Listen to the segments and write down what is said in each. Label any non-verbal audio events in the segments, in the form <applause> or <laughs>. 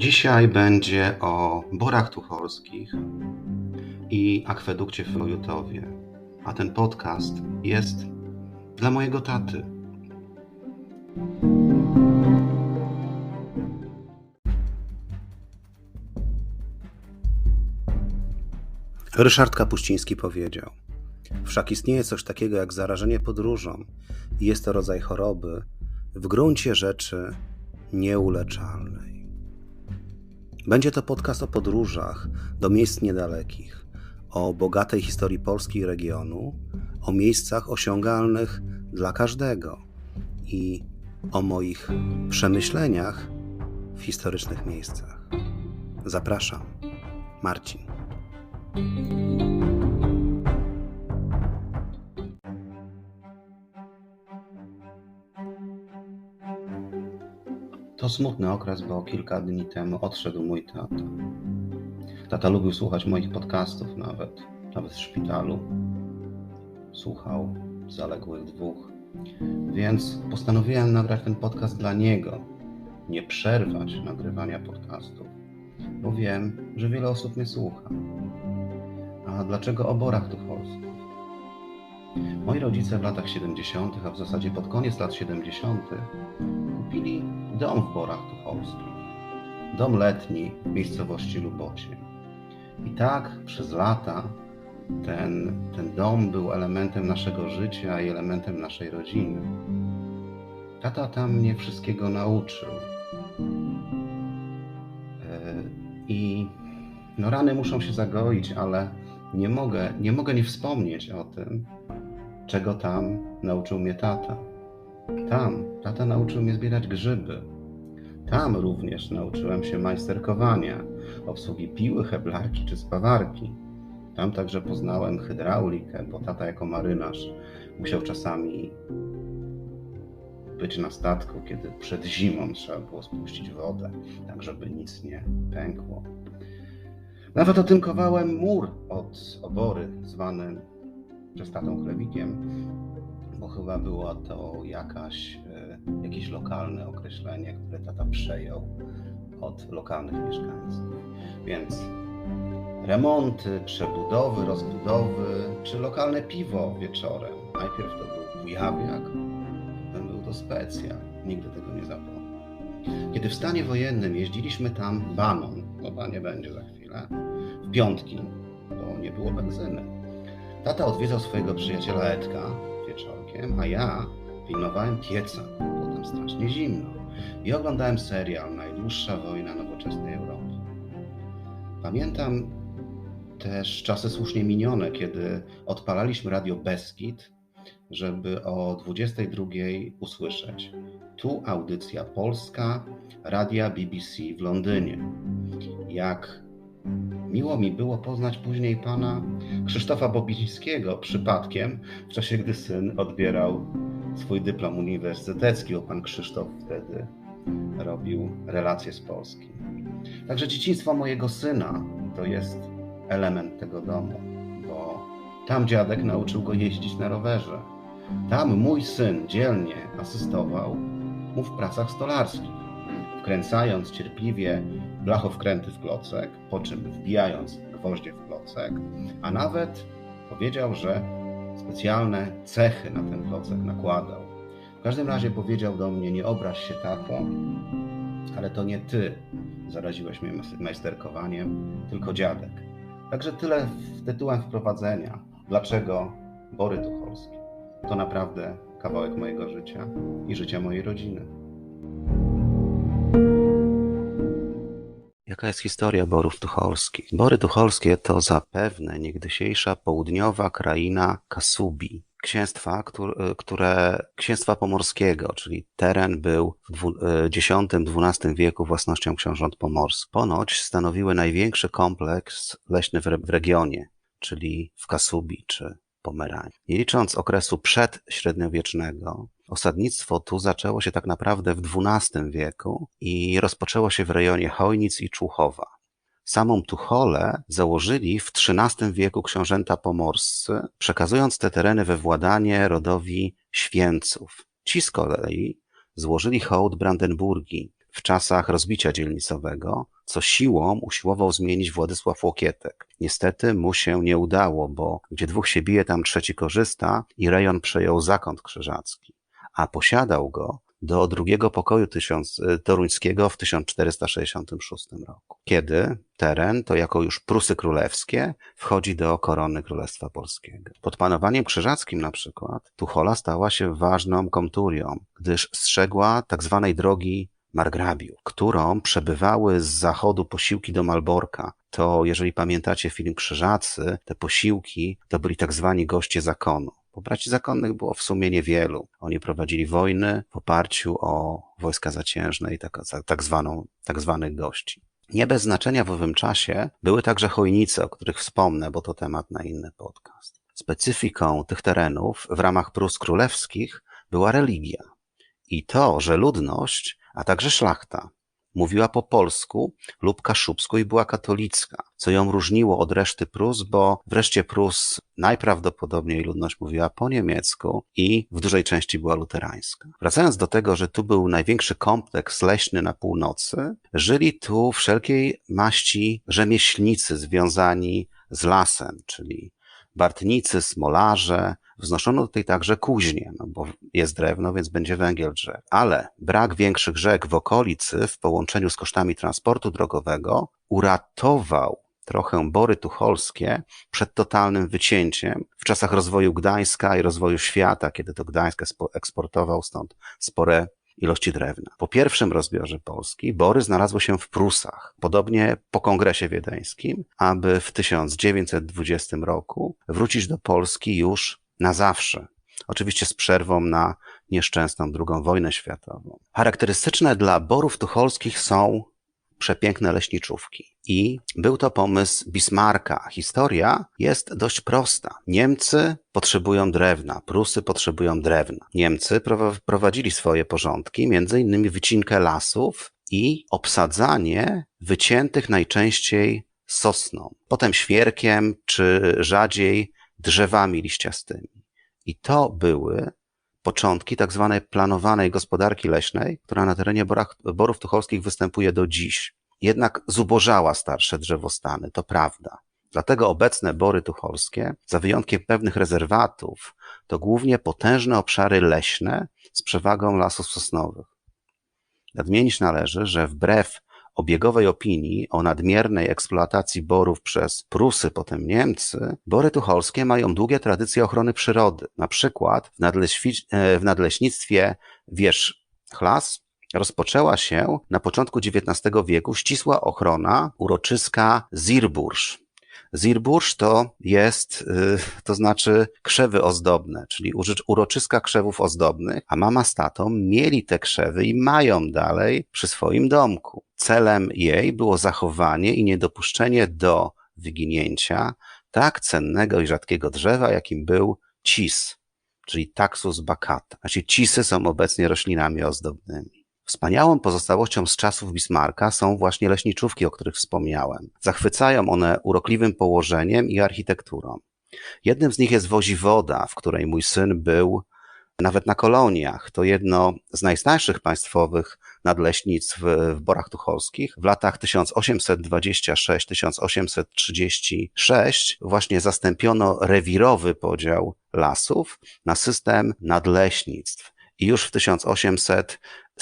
Dzisiaj będzie o borach tucholskich i akwedukcie w Wojutowie. A ten podcast jest dla mojego taty. Ryszard Kapuściński powiedział: Wszak istnieje coś takiego jak zarażenie podróżą, i jest to rodzaj choroby, w gruncie rzeczy nieuleczalnej. Będzie to podcast o podróżach do miejsc niedalekich, o bogatej historii Polski i regionu, o miejscach osiągalnych dla każdego i o moich przemyśleniach w historycznych miejscach. Zapraszam, Marcin. To smutny okres, bo kilka dni temu odszedł mój tata. Tata lubił słuchać moich podcastów nawet, nawet w szpitalu. Słuchał zaległych dwóch. Więc postanowiłem nagrać ten podcast dla niego. Nie przerwać nagrywania podcastów, bo wiem, że wiele osób mnie słucha. A dlaczego o borach tucholskich? Moi rodzice w latach 70., a w zasadzie pod koniec lat 70., kupili dom w Borach Tucholskich. Dom letni w miejscowości Lubocie. I tak przez lata ten, ten dom był elementem naszego życia i elementem naszej rodziny. Tata tam mnie wszystkiego nauczył. E, I no rany muszą się zagoić, ale nie mogę, nie mogę nie wspomnieć o tym, czego tam nauczył mnie tata. Tam tata nauczył mnie zbierać grzyby. Tam również nauczyłem się majsterkowania, obsługi piły, heblarki czy spawarki. Tam także poznałem hydraulikę, bo tata jako marynarz musiał czasami być na statku, kiedy przed zimą trzeba było spuścić wodę, tak żeby nic nie pękło. Nawet otynkowałem mur od obory, zwany przez tatą chlewikiem, bo chyba było to jakaś, e, jakieś lokalne określenie, które tata przejął od lokalnych mieszkańców. Więc remonty, przebudowy, rozbudowy, czy lokalne piwo wieczorem. Najpierw to był bujawiak, potem był to specja. Nigdy tego nie zapomnę. Kiedy w stanie wojennym jeździliśmy tam baną, no banie będzie za chwilę, w piątki, bo nie było benzyny. Tata odwiedzał swojego przyjaciela Edka, a ja pilnowałem pieca, tam strasznie zimno. I oglądałem serial Najdłuższa wojna nowoczesnej Europy. Pamiętam też czasy słusznie minione, kiedy odpalaliśmy radio Beskid, żeby o 22 usłyszeć. Tu audycja polska radia BBC w Londynie. Jak Miło mi było poznać później pana Krzysztofa Bobińskiego przypadkiem, w czasie gdy syn odbierał swój dyplom uniwersytecki, bo pan Krzysztof wtedy robił relacje z Polski. Także dzieciństwo mojego syna to jest element tego domu, bo tam dziadek nauczył go jeździć na rowerze. Tam mój syn dzielnie asystował mu w pracach stolarskich wkręcając cierpliwie blachowkręty w klocek, po czym wbijając gwoździe w klocek, a nawet powiedział, że specjalne cechy na ten klocek nakładał. W każdym razie powiedział do mnie, nie obraź się tato, ale to nie ty zaraziłeś mnie majsterkowaniem, tylko dziadek. Także tyle tytułem wprowadzenia. Dlaczego Bory Tucholskie? To naprawdę kawałek mojego życia i życia mojej rodziny. Jaka jest historia Borów Tucholskich? Bory Tucholskie to zapewne niegdysiejsza południowa kraina Kasubi, księstwa, które, które księstwa pomorskiego, czyli teren był w X-XII wieku własnością książąt pomorskich. Ponoć stanowiły największy kompleks leśny w, w regionie, czyli w Kasubi czy Pomeranii. Nie licząc okresu przedśredniowiecznego, Osadnictwo tu zaczęło się tak naprawdę w XII wieku i rozpoczęło się w rejonie Chojnic i Człuchowa. Samą Tucholę założyli w XIII wieku książęta pomorscy, przekazując te tereny we władanie rodowi Święców. Ci z kolei złożyli hołd Brandenburgii, w czasach rozbicia dzielnicowego, co siłą usiłował zmienić Władysław Łokietek. Niestety mu się nie udało, bo gdzie dwóch się bije, tam trzeci korzysta i rejon przejął zakąt krzyżacki, a posiadał go do drugiego pokoju tysiąc, y, toruńskiego w 1466 roku, kiedy teren, to jako już Prusy Królewskie, wchodzi do korony Królestwa Polskiego. Pod panowaniem krzyżackim na przykład Tuchola stała się ważną komturią, gdyż strzegła tak zwanej drogi margrabiu, którą przebywały z zachodu posiłki do Malborka. To, jeżeli pamiętacie film Krzyżacy, te posiłki to byli tak zwani goście zakonu. Bo braci zakonnych było w sumie niewielu. Oni prowadzili wojny w oparciu o wojska zaciężne i tak, tak, zwaną, tak zwanych gości. Nie bez znaczenia w owym czasie były także chojnice, o których wspomnę, bo to temat na inny podcast. Specyfiką tych terenów w ramach Prus Królewskich była religia. I to, że ludność, a także szlachta Mówiła po polsku lub kaszubsku i była katolicka, co ją różniło od reszty Prus, bo wreszcie Prus najprawdopodobniej ludność mówiła po niemiecku i w dużej części była luterańska. Wracając do tego, że tu był największy kompleks leśny na północy, żyli tu wszelkiej maści rzemieślnicy związani z lasem, czyli bartnicy, smolarze, Wznoszono tutaj także kuźnie, no bo jest drewno, więc będzie węgiel drzew. Ale brak większych rzek w okolicy w połączeniu z kosztami transportu drogowego uratował trochę Bory Tucholskie przed totalnym wycięciem w czasach rozwoju Gdańska i rozwoju świata, kiedy to Gdańsk eksportował stąd spore ilości drewna. Po pierwszym rozbiorze Polski Bory znalazły się w Prusach, podobnie po Kongresie Wiedeńskim, aby w 1920 roku wrócić do Polski już na zawsze. Oczywiście z przerwą na nieszczęsną II wojnę światową. Charakterystyczne dla borów tucholskich są przepiękne leśniczówki. I był to pomysł Bismarcka. Historia jest dość prosta. Niemcy potrzebują drewna, Prusy potrzebują drewna. Niemcy prowadzili swoje porządki, między innymi wycinkę lasów i obsadzanie wyciętych najczęściej sosną, potem świerkiem, czy rzadziej drzewami liściastymi. I to były początki tak zwanej planowanej gospodarki leśnej, która na terenie borach, Borów Tucholskich występuje do dziś. Jednak zubożała starsze drzewostany, to prawda. Dlatego obecne Bory Tucholskie, za wyjątkiem pewnych rezerwatów, to głównie potężne obszary leśne z przewagą lasów sosnowych. Nadmienić należy, że wbrew obiegowej opinii o nadmiernej eksploatacji borów przez Prusy, potem Niemcy, bory tucholskie mają długie tradycje ochrony przyrody. Na przykład w, nadleświ- e, w nadleśnictwie Wierzchlas rozpoczęła się na początku XIX wieku ścisła ochrona uroczyska Zirburz, Zirburz to jest, y, to znaczy krzewy ozdobne, czyli uroczyska krzewów ozdobnych, a mama z tatą mieli te krzewy i mają dalej przy swoim domku. Celem jej było zachowanie i niedopuszczenie do wyginięcia tak cennego i rzadkiego drzewa, jakim był cis, czyli Taxus baccata. Znaczy cisy są obecnie roślinami ozdobnymi. Wspaniałą pozostałością z czasów Bismarcka są właśnie leśniczówki, o których wspomniałem. Zachwycają one urokliwym położeniem i architekturą. Jednym z nich jest Woziwoda, w której mój syn był nawet na koloniach. To jedno z najstarszych państwowych nadleśnictw w Borach Tucholskich. W latach 1826-1836 właśnie zastąpiono rewirowy podział lasów na system nadleśnictw. I już w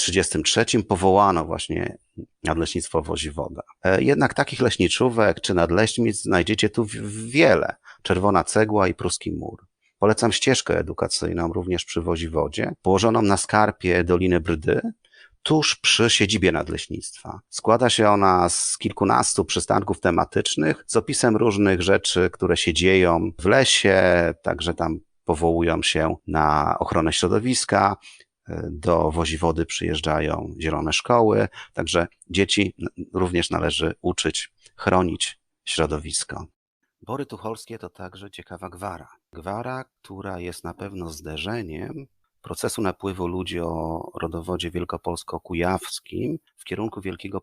1833 powołano właśnie nadleśnictwo Woziwoda. E, jednak takich leśniczówek czy nadleśnic znajdziecie tu wiele. Czerwona cegła i pruski mur. Polecam ścieżkę edukacyjną również przy Woziwodzie, położoną na skarpie Doliny Brdy, tuż przy siedzibie nadleśnictwa. Składa się ona z kilkunastu przystanków tematycznych z opisem różnych rzeczy, które się dzieją w lesie, także tam powołują się na ochronę środowiska, do woziwody przyjeżdżają zielone szkoły, także dzieci również należy uczyć chronić środowisko. Bory Tucholskie to także ciekawa gwara. Gwara, która jest na pewno zderzeniem procesu napływu ludzi o rodowodzie wielkopolsko-kujawskim w kierunku Wielkiego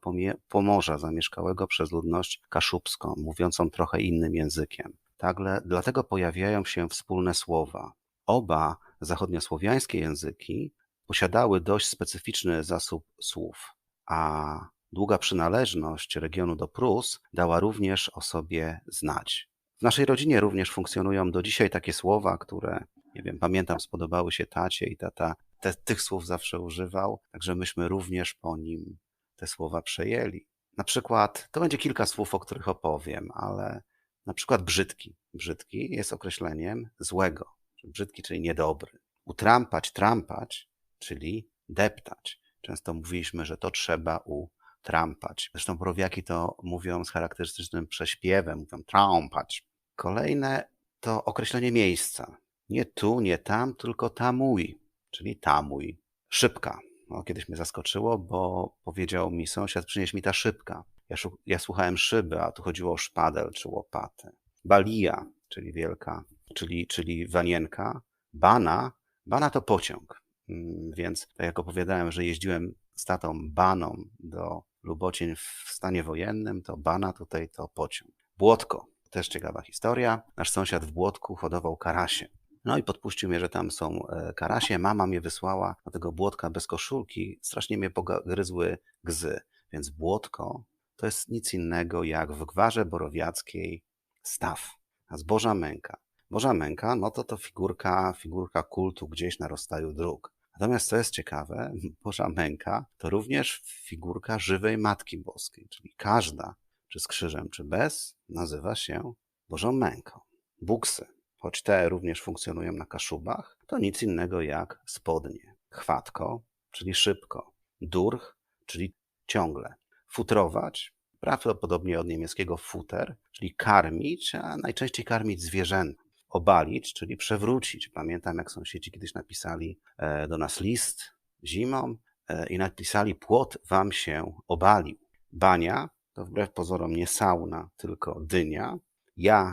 Pomorza zamieszkałego przez ludność kaszubską, mówiącą trochę innym językiem. Tagle, dlatego pojawiają się wspólne słowa. Oba zachodniosłowiańskie języki posiadały dość specyficzny zasób słów. a długa przynależność regionu do Prus dała również o sobie znać. W naszej rodzinie również funkcjonują do dzisiaj takie słowa, które, nie wiem, pamiętam, spodobały się tacie i tata te, tych słów zawsze używał, także myśmy również po nim te słowa przejęli. Na przykład, to będzie kilka słów, o których opowiem, ale na przykład brzydki. Brzydki jest określeniem złego. Brzydki, czyli niedobry. Utrampać, trampać, czyli deptać. Często mówiliśmy, że to trzeba utrampać. Zresztą borowiaki to mówią z charakterystycznym prześpiewem, mówią trampać. Kolejne to określenie miejsca. Nie tu, nie tam, tylko tamuj, czyli tamuj. Szybka. No, kiedyś mnie zaskoczyło, bo powiedział mi sąsiad, przynieś mi ta szybka. Ja, ja słuchałem szyby, a tu chodziło o szpadel czy łopatę. Balija, czyli wielka, czyli, czyli wanienka. Bana, bana to pociąg. Mm, więc tak jak opowiadałem, że jeździłem z tatą baną do Lubocień w stanie wojennym, to bana tutaj to pociąg. Błotko, też ciekawa historia. Nasz sąsiad w Błotku hodował karasie. No i podpuścił mnie, że tam są e, karasie. Mama mnie wysłała do tego błotka bez koszulki. Strasznie mnie pogryzły gzy. Więc błotko to jest nic innego jak w gwarze borowiackiej staw. A z Boża Męka. Boża Męka, no to to figurka, figurka kultu gdzieś na rozstaju dróg. Natomiast co jest ciekawe, <laughs> Boża Męka to również figurka żywej Matki Boskiej, czyli każda, czy z krzyżem, czy bez, nazywa się Bożą Męką. Buksy, choć te również funkcjonują na kaszubach, to nic innego jak spodnie. Chwatko, czyli szybko. Durch, czyli ciągle. Futrować, prawdopodobnie od niemieckiego futer, czyli karmić, a najczęściej karmić zwierzęta. Obalić, czyli przewrócić. Pamiętam, jak sąsiedzi kiedyś napisali e, do nas list zimą e, i napisali: Płot wam się obalił. Bania to wbrew pozorom nie sauna, tylko dynia.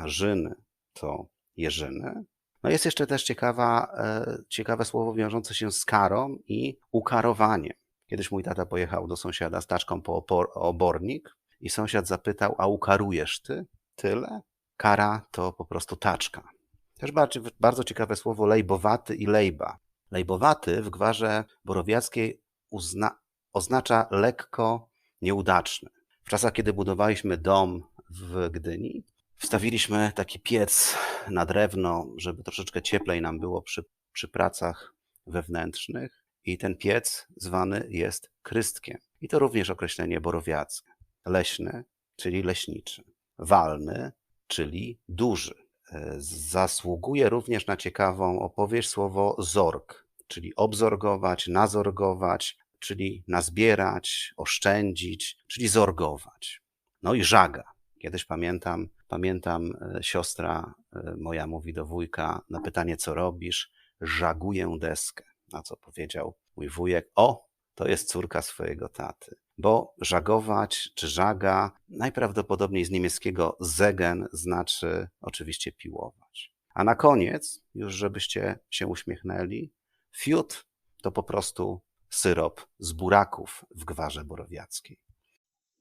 Żyny to jeżyny. No jest jeszcze też ciekawa, e, ciekawe słowo wiążące się z karą i ukarowaniem. Kiedyś mój tata pojechał do sąsiada z taczką po obornik i sąsiad zapytał, a ukarujesz ty? Tyle? Kara to po prostu taczka. Też bardzo, bardzo ciekawe słowo lejbowaty i lejba. Lejbowaty w gwarze borowiackiej uzna, oznacza lekko nieudaczny. W czasach, kiedy budowaliśmy dom w Gdyni, wstawiliśmy taki piec na drewno, żeby troszeczkę cieplej nam było przy, przy pracach wewnętrznych. I ten piec zwany jest krystkiem. I to również określenie borowiackie. Leśny, czyli leśniczy. Walny, czyli duży. E, zasługuje również na ciekawą opowieść słowo zorg, czyli obzorgować, nazorgować, czyli nazbierać, oszczędzić, czyli zorgować. No i żaga. Kiedyś pamiętam, pamiętam, e, siostra e, moja mówi do wujka na pytanie, co robisz, żaguję deskę. Na co powiedział mój wujek, o, to jest córka swojego taty. Bo żagować czy żaga najprawdopodobniej z niemieckiego zegen znaczy oczywiście piłować. A na koniec, już żebyście się uśmiechnęli, fiut to po prostu syrop z buraków w gwarze borowiackiej.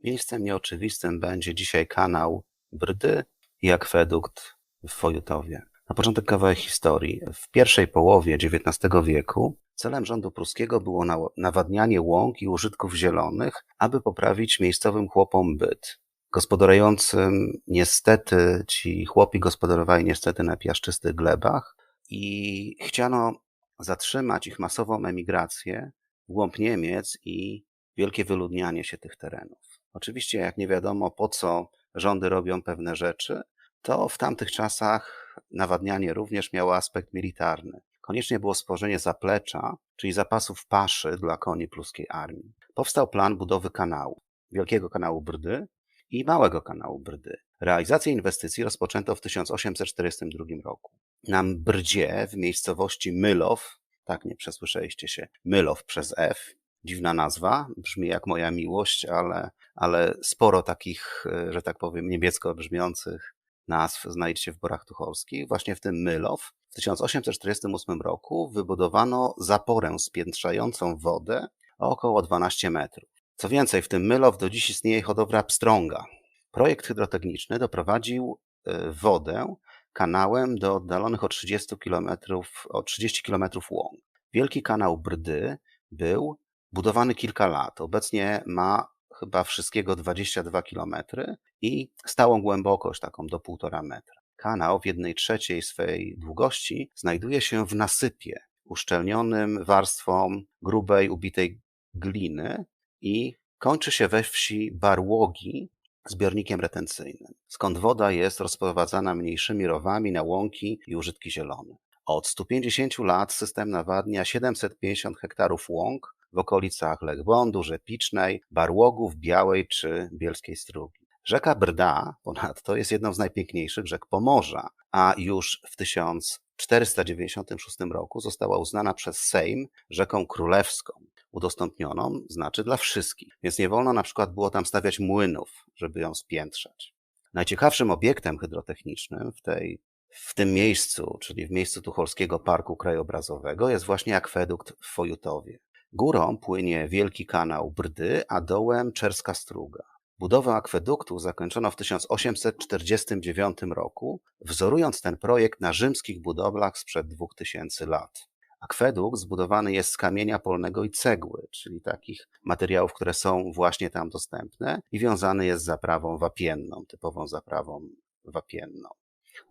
Miejscem nieoczywistym będzie dzisiaj kanał Brdy i akwedukt w Fojutowie. Na początek kawałek historii. W pierwszej połowie XIX wieku celem rządu pruskiego było nawadnianie łąk i użytków zielonych, aby poprawić miejscowym chłopom byt. Gospodarującym niestety, ci chłopi gospodarowali niestety na piaszczystych glebach i chciano zatrzymać ich masową emigrację w głąb Niemiec i wielkie wyludnianie się tych terenów. Oczywiście, jak nie wiadomo po co rządy robią pewne rzeczy, to w tamtych czasach nawadnianie również miało aspekt militarny. Koniecznie było stworzenie zaplecza, czyli zapasów paszy dla koni pruskiej armii. Powstał plan budowy kanału, wielkiego kanału Brdy i małego kanału Brdy. Realizację inwestycji rozpoczęto w 1842 roku. Na Brdzie, w miejscowości Mylow, tak nie przesłyszeliście się, Mylow przez F, dziwna nazwa, brzmi jak moja miłość, ale, ale sporo takich, e, że tak powiem, niemiecko brzmiących nazw znajdziecie w Borach Tucholskich. Właśnie w tym Mylow w 1848 roku wybudowano zaporę spiętrzającą wodę o około 12 metrów. Co więcej, w tym Mylow do dziś istnieje hodowla pstrąga. Projekt hydrotechniczny doprowadził e, wodę kanałem do oddalonych o 30 km, o 30 km łąk. Wielki kanał Brdy był budowany kilka lat. Obecnie ma chyba wszystkiego 22 km i stałą głębokość taką do 1,5 metra. Kanał w jednej trzeciej swej długości znajduje się w nasypie, uszczelnionym warstwą grubej, ubitej gliny i kończy się we wsi Barłogi zbiornikiem retencyjnym, skąd woda jest rozprowadzana mniejszymi rowami na łąki i użytki zielone. Od 150 lat system nawadnia 750 hektarów łąk w okolicach Lechbądu, Rzepicznej, Barłogów, Białej czy Bielskiej Strugi. Rzeka Brda ponadto jest jedną z najpiękniejszych rzek Pomorza, a już w 1496 roku została uznana przez Sejm rzeką królewską, udostępnioną znaczy dla wszystkich, więc nie wolno na przykład było tam stawiać młynów, żeby ją spiętrzać. Najciekawszym obiektem hydrotechnicznym w tej w tym miejscu, czyli w miejscu Tucholskiego Parku Krajobrazowego, jest właśnie akwedukt w Fojutowie. Górą płynie wielki kanał Brdy, a dołem Czerska Struga. Budowę akweduktu zakończono w 1849 roku, wzorując ten projekt na rzymskich budowlach sprzed 2000 lat. Akwedukt zbudowany jest z kamienia polnego i cegły, czyli takich materiałów, które są właśnie tam dostępne i wiązany jest z zaprawą wapienną, typową zaprawą wapienną.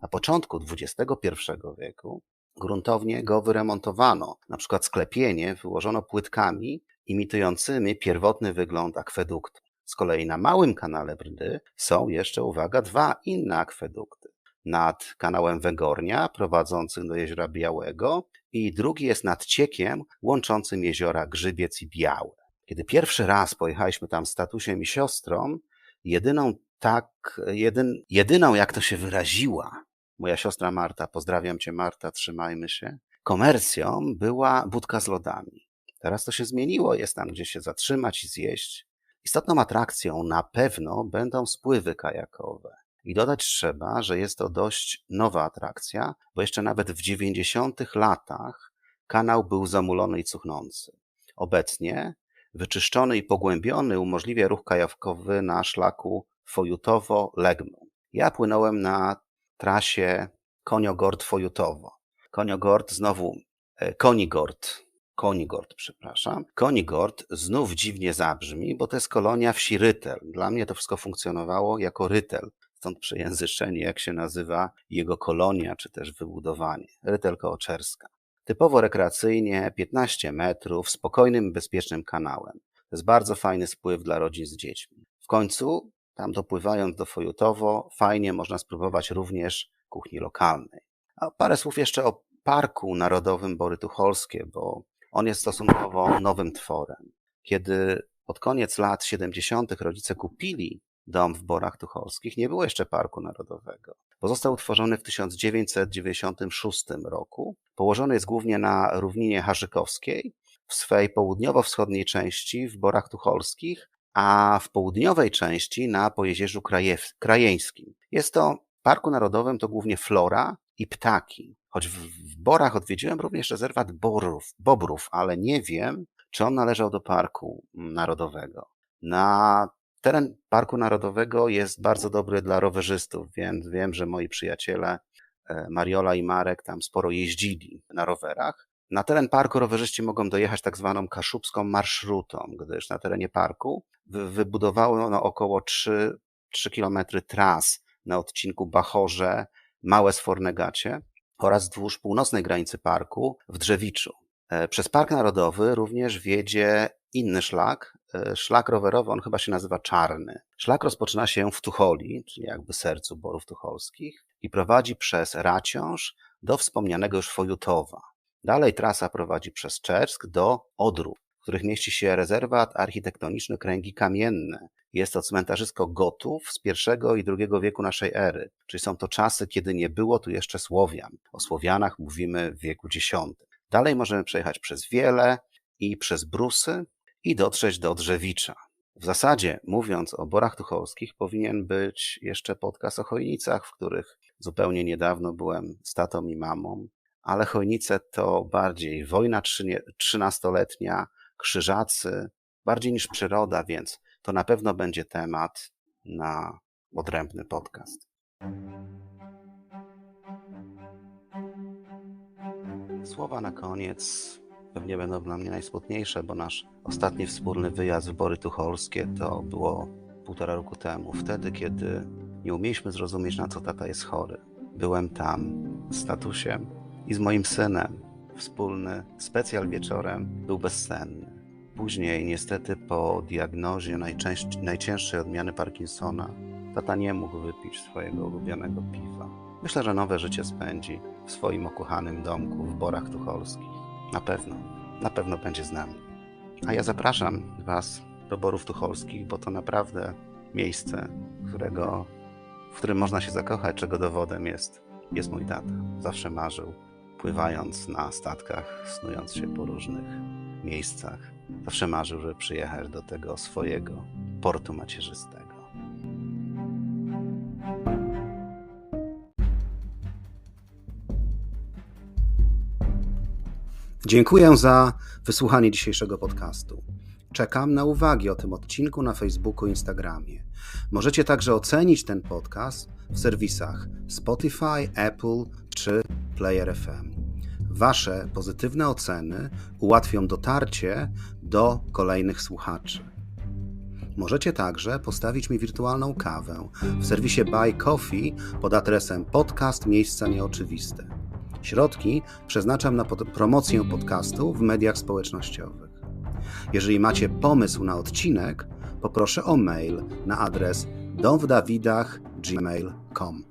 Na początku XXI wieku gruntownie go wyremontowano. Na przykład sklepienie wyłożono płytkami imitującymi pierwotny wygląd akweduktu. Z kolei na małym kanale Brdy są jeszcze, uwaga, dwa inne akwedukty. Nad kanałem Węgornia, prowadzącym do Jeziora Białego i drugi jest nad ciekiem łączącym jeziora Grzybiec i Białe. Kiedy pierwszy raz pojechaliśmy tam z tatusiem i siostrą, jedyną tak, jedyn, jedyną jak to się wyraziła, moja siostra Marta, pozdrawiam cię Marta, trzymajmy się, komercją była budka z lodami. Teraz to się zmieniło, jest tam gdzie się zatrzymać i zjeść. Istotną atrakcją na pewno będą spływy kajakowe. I dodać trzeba, że jest to dość nowa atrakcja, bo jeszcze nawet w 90 latach kanał był zamulony i cuchnący. Obecnie wyczyszczony i pogłębiony umożliwia ruch kajakowy na szlaku Fojutowo-Legmu. Ja płynąłem na trasie Koniogord-Fojutowo. Koniogord znowu, e, Konigord, Konigord, przepraszam. Konigord znów dziwnie zabrzmi, bo to jest kolonia wsi Rytel. Dla mnie to wszystko funkcjonowało jako Rytel. Stąd przejęzyczenie, jak się nazywa jego kolonia, czy też wybudowanie. Rytel Kołoczerska. Typowo rekreacyjnie, 15 metrów, spokojnym, bezpiecznym kanałem. To jest bardzo fajny spływ dla rodzin z dziećmi. W końcu, tam dopływając do Fojutowo, fajnie można spróbować również kuchni lokalnej. A parę słów jeszcze o Parku Narodowym Bory Tucholskie, bo on jest stosunkowo nowym tworem. Kiedy pod koniec lat 70. rodzice kupili dom w Borach Tucholskich, nie było jeszcze Parku Narodowego, bo został utworzony w 1996 roku. Położony jest głównie na równinie Harzykowskiej, w swej południowo-wschodniej części w Borach Tucholskich, a w południowej części na Pojezierzu Krajew- Krajeńskim. Jest to Parku Narodowym to głównie flora i ptaki. Choć w, w Borach odwiedziłem również rezerwat borów, bobrów, ale nie wiem, czy on należał do Parku Narodowego. Na Teren Parku Narodowego jest bardzo dobry dla rowerzystów, więc wiem, że moi przyjaciele e, Mariola i Marek tam sporo jeździli na rowerach. Na teren parku rowerzyści mogą dojechać tak zwaną kaszubską marszrutą, gdyż na terenie parku wybudowano około 3, 3 km tras na odcinku Bachorze, Małe Sfornegacie oraz wzdłuż północnej granicy parku w Drzewiczu. E, przez Park Narodowy również wiedzie inny szlak, e, szlak rowerowy, on chyba się nazywa Czarny. Szlak rozpoczyna się w Tucholi, czyli jakby sercu Borów Tucholskich i prowadzi przez Raciąż do wspomnianego już Fojutowa. Dalej trasa prowadzi przez Czersk do Odrów, w których mieści się rezerwat architektoniczny Kręgi Kamienne. Jest to cmentarzysko Gotów z I i II wieku naszej ery, czyli są to czasy, kiedy nie było tu jeszcze Słowian. O Słowianach mówimy w wieku X. Dalej możemy przejechać przez Wiele i przez Brusy, i dotrzeć do Drzewicza. W zasadzie, mówiąc o Borach Tucholskich, powinien być jeszcze podcast o Chojnicach, w których zupełnie niedawno byłem z tatą i mamą, ale Chojnice to bardziej wojna trzynastoletnia, krzyżacy, bardziej niż przyroda, więc to na pewno będzie temat na odrębny podcast. Słowa na koniec pewnie będą dla mnie najsmutniejsze, bo nasz ostatni wspólny wyjazd w Tucholskie to było półtora roku temu. Wtedy, kiedy nie umieliśmy zrozumieć, na co tata jest chory. Byłem tam z tatusiem i z moim synem. Wspólny specjal wieczorem był bezsenny. Później, niestety, po diagnozie najcięższej odmiany Parkinsona, tata nie mógł wypić swojego ulubionego piwa. Myślę, że nowe życie spędzi w swoim okuchanym domku w Borach Tucholskich. Na pewno, na pewno będzie z nami. A ja zapraszam Was do Borów Tucholskich, bo to naprawdę miejsce, którego, w którym można się zakochać, czego dowodem jest, jest mój tata. Zawsze marzył, pływając na statkach, snując się po różnych miejscach. Zawsze marzył, żeby przyjechać do tego swojego portu macierzystego. Dziękuję za wysłuchanie dzisiejszego podcastu. Czekam na uwagi o tym odcinku na Facebooku i Instagramie. Możecie także ocenić ten podcast w serwisach Spotify, Apple czy Player FM. Wasze pozytywne oceny ułatwią dotarcie do kolejnych słuchaczy. Możecie także postawić mi wirtualną kawę w serwisie Buy Coffee pod adresem podcast Miejsca Nieoczywiste. Środki przeznaczam na pod- promocję podcastu w mediach społecznościowych. Jeżeli macie pomysł na odcinek, poproszę o mail na adres domwdawidach.gmail.com.